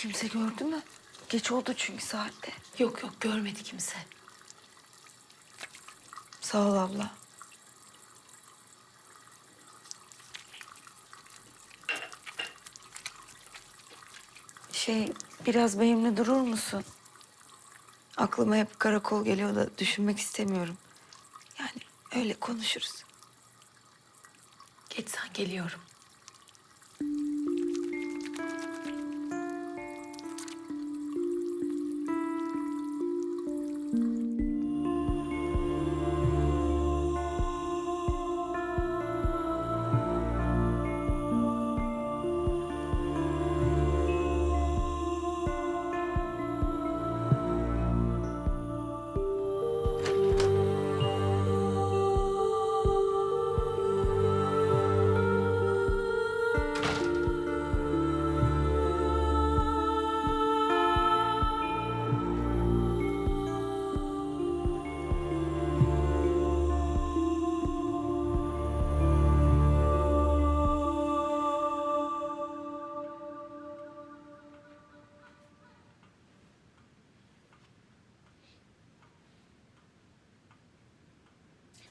Kimse gördü mü? Geç oldu çünkü saatte. Yok yok görmedi kimse. Sağ ol abla. Şey, biraz benimle durur musun? Aklıma hep karakol geliyor da düşünmek istemiyorum. Yani öyle konuşuruz. Geç sen geliyorum.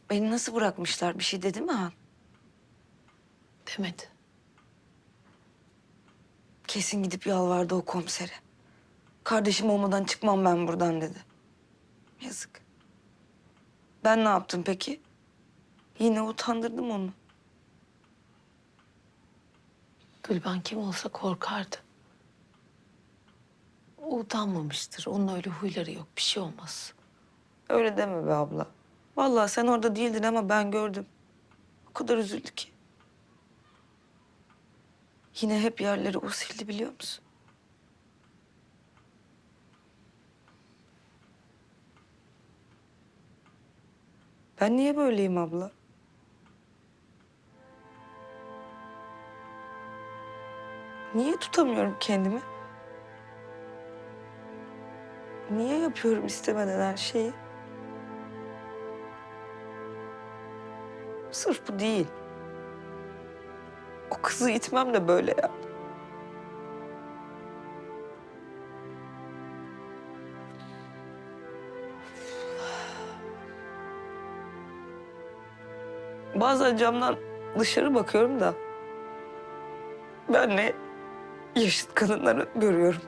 Beni nasıl bırakmışlar? Bir şey dedi mi Han? Demedi. Kesin gidip yalvardı o komisere. Kardeşim olmadan çıkmam ben buradan dedi. Yazık. Ben ne yaptım peki? Yine utandırdım onu. Gülben kim olsa korkardı. O utanmamıştır. Onun öyle huyları yok. Bir şey olmaz. Öyle deme be abla. Vallahi sen orada değildin ama ben gördüm. O kadar üzüldü ki. Yine hep yerleri o sildi biliyor musun? Ben niye böyleyim abla? Niye tutamıyorum kendimi? Niye yapıyorum istemeden her şeyi? Sırf bu değil. O kızı itmem de böyle ya. Bazen camdan dışarı bakıyorum da ben ne yaşıt kadınları görüyorum.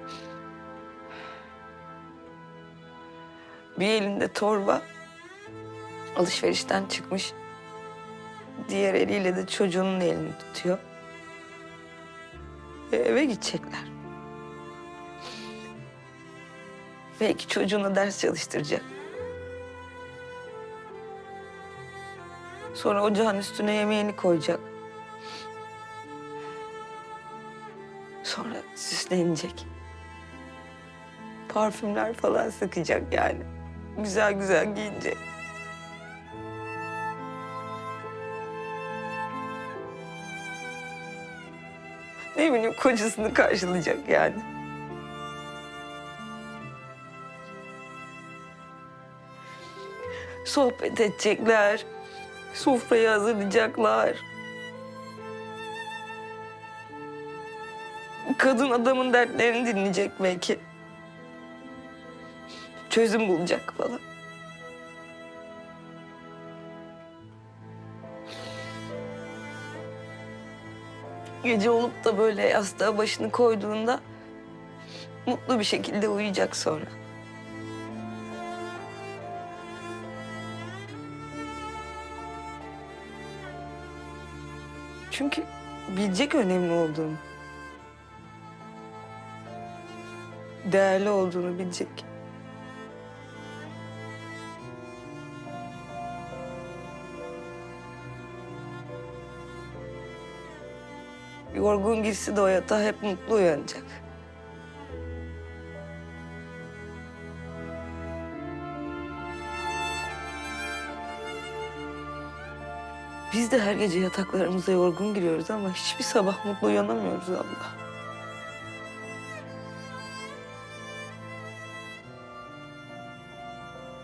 Bir elinde torba alışverişten çıkmış. Diğer eliyle de çocuğunun elini tutuyor. Ve eve gidecekler. Belki çocuğuna ders çalıştıracak. Sonra ocağın üstüne yemeğini koyacak. Sonra süslenecek. Parfümler falan sıkacak yani. Güzel güzel giyinecek. Ne bileyim kocasını karşılayacak yani. Sohbet edecekler. Sofrayı hazırlayacaklar. Kadın adamın dertlerini dinleyecek belki. Çözüm bulacak falan. Gece olup da böyle yastığa başını koyduğunda mutlu bir şekilde uyuyacak sonra. Çünkü bilecek önemli olduğunu. Değerli olduğunu bilecek. Yorgun girse de o yatağa hep mutlu uyanacak. Biz de her gece yataklarımıza yorgun giriyoruz ama hiçbir sabah mutlu uyanamıyoruz abla.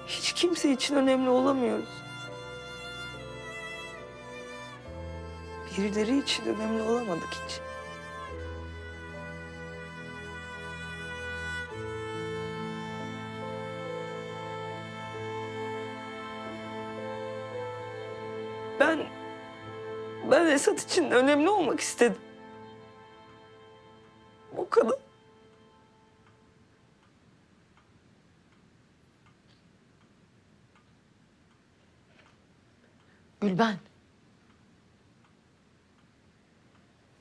Hiç kimse için önemli olamıyoruz. birileri için önemli olamadık hiç. Ben... Ben Esat için önemli olmak istedim. O kadar. Gülben.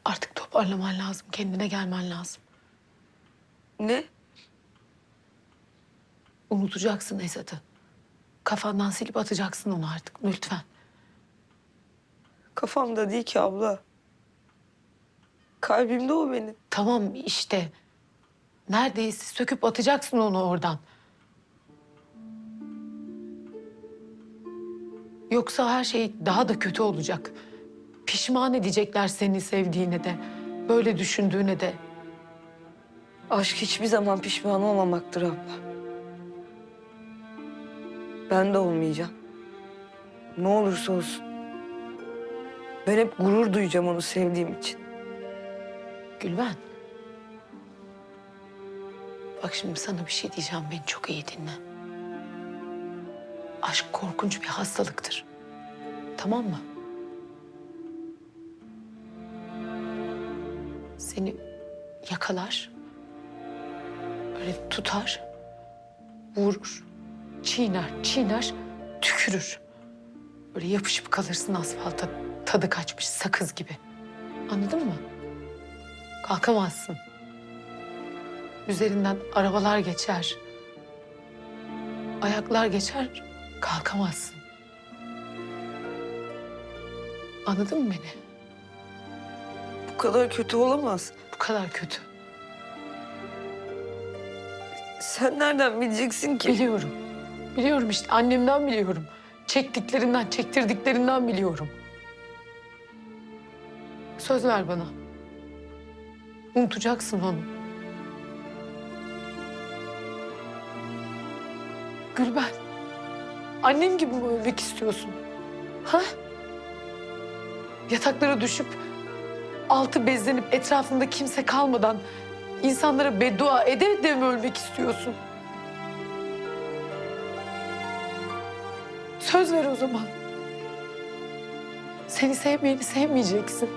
Artık toparlaman lazım. Kendine gelmen lazım. Ne? Unutacaksın Esat'ı. Kafandan silip atacaksın onu artık lütfen. Kafamda değil ki abla. Kalbimde o benim. Tamam işte. Neredeyse söküp atacaksın onu oradan. Yoksa her şey daha da kötü olacak. Pişman edecekler seni sevdiğine de, böyle düşündüğüne de. Aşk hiçbir zaman pişman olmamaktır abla. Ben de olmayacağım. Ne olursa olsun. Ben hep gurur duyacağım onu sevdiğim için. Gülben. Bak şimdi sana bir şey diyeceğim. Beni çok iyi dinle. Aşk korkunç bir hastalıktır. Tamam mı? Seni yakalar. Böyle tutar. Vurur. Çiğner, çiğner, tükürür. Böyle yapışıp kalırsın asfalta. Tadı kaçmış sakız gibi. Anladın mı? Kalkamazsın. Üzerinden arabalar geçer. Ayaklar geçer, kalkamazsın. Anladın mı beni? Bu kadar kötü olamaz. Bu kadar kötü. Sen nereden bileceksin ki? Biliyorum. Biliyorum işte annemden biliyorum. Çektiklerinden, çektirdiklerinden biliyorum. Söz ver bana. Unutacaksın onu. Gülben. Annem gibi mi ölmek istiyorsun? Ha? Yataklara düşüp altı bezlenip etrafında kimse kalmadan insanlara beddua ede ede mi ölmek istiyorsun? Söz ver o zaman. Seni sevmeyeni sevmeyeceksin.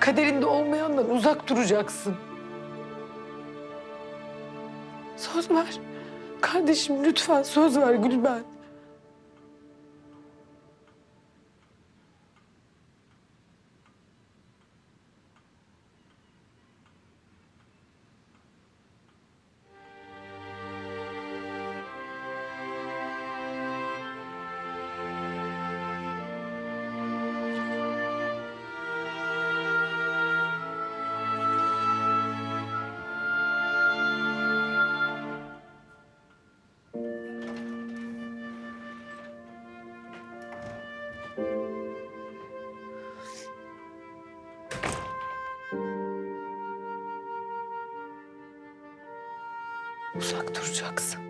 Kaderinde olmayandan uzak duracaksın. Söz ver. Kardeşim lütfen söz ver Gülben. uzak duracaksın.